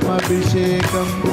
अभिषेकम्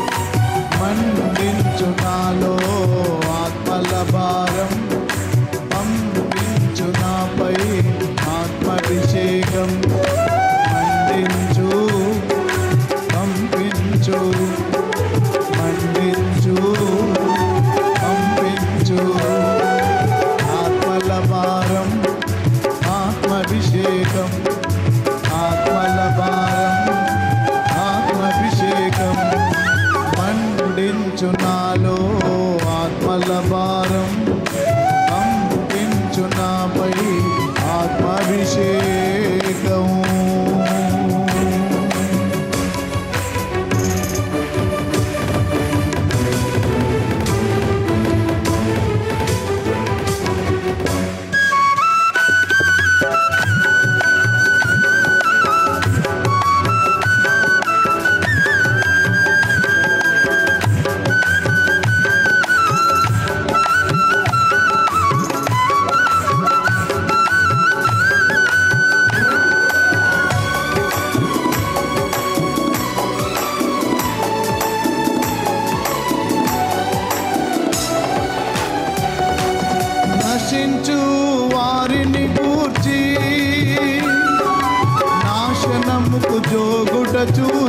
ಪ್ರಚೂರ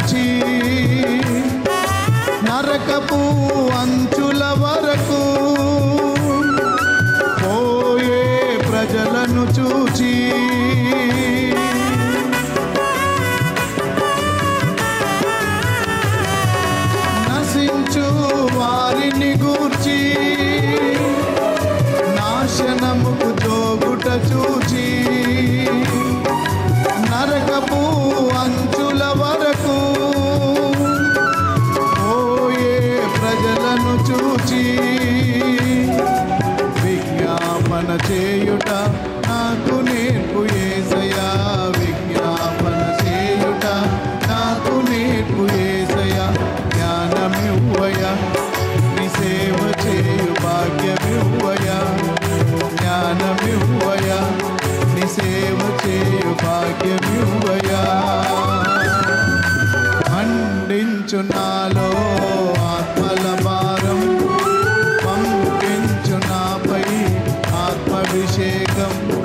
chegamos.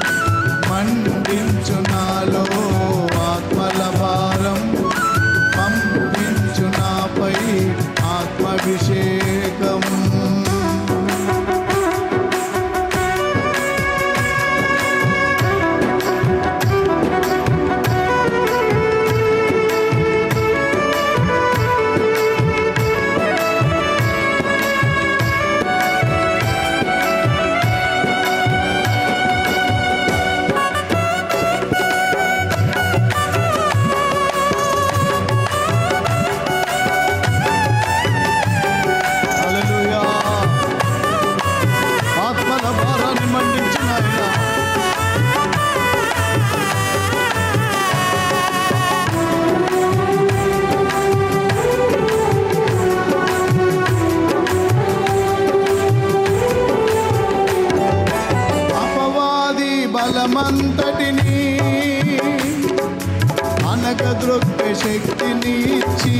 కదృక్కే శక్తినిచ్చి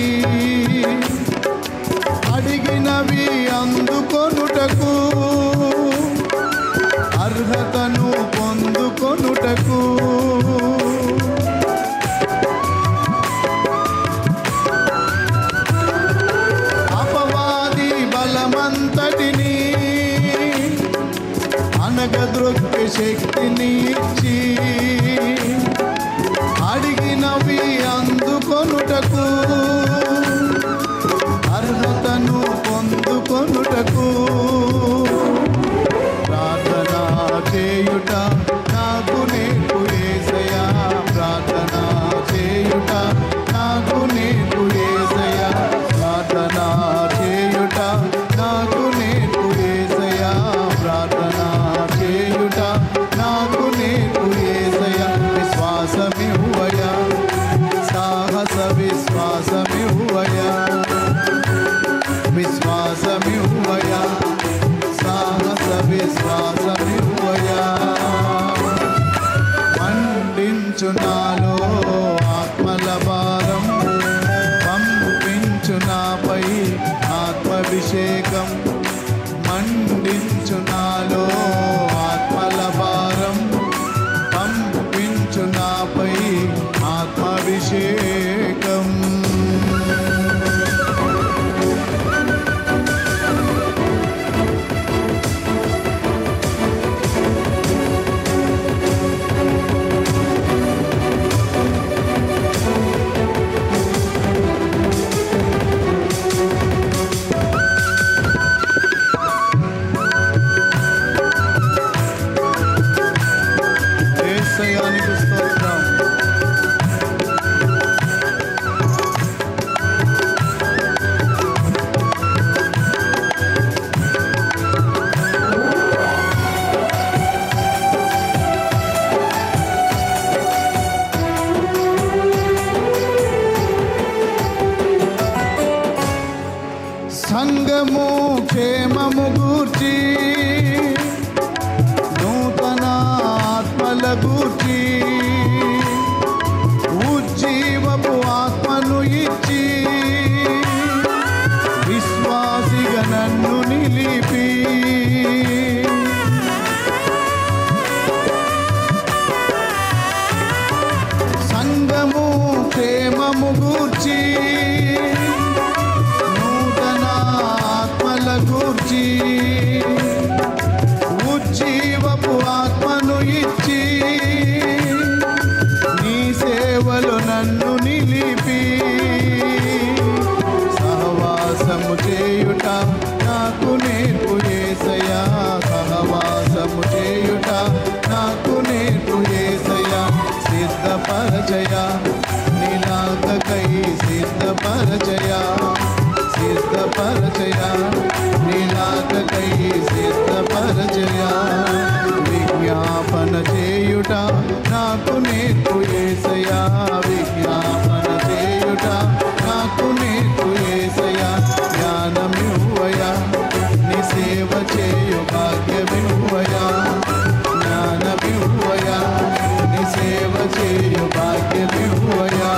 అడిగినవి అందుకొనుటకు అర్హతను పొందుకొనుటకు. అపవాది బలమంతటిని అనగదృక్కే శక్తిని ఇచ్చి Ooh. అభిషేకం మండించునా. ఇచ్చి నీ సేవలు నన్ను నిలిపి సహవాసము చేయుట నాకు నేర్పు ఏసయా సహవాసము చేయుట నాకు నేర్పు ఏసయా సిద్ధపరచయా నీలాకై సిద్ధపరచయ సిద్ధపరచయ నాకు నేర్పు ఏసయా విజ్ఞాపన చేయుట నాకు నేర్పు ఏసయా జ్ఞానమివ్వయా నీ సేవ చేయు భాగ్యమివ్వయా జ్ఞానమివ్వయా నీ సేవ చేయు భాగ్యమివ్వయా.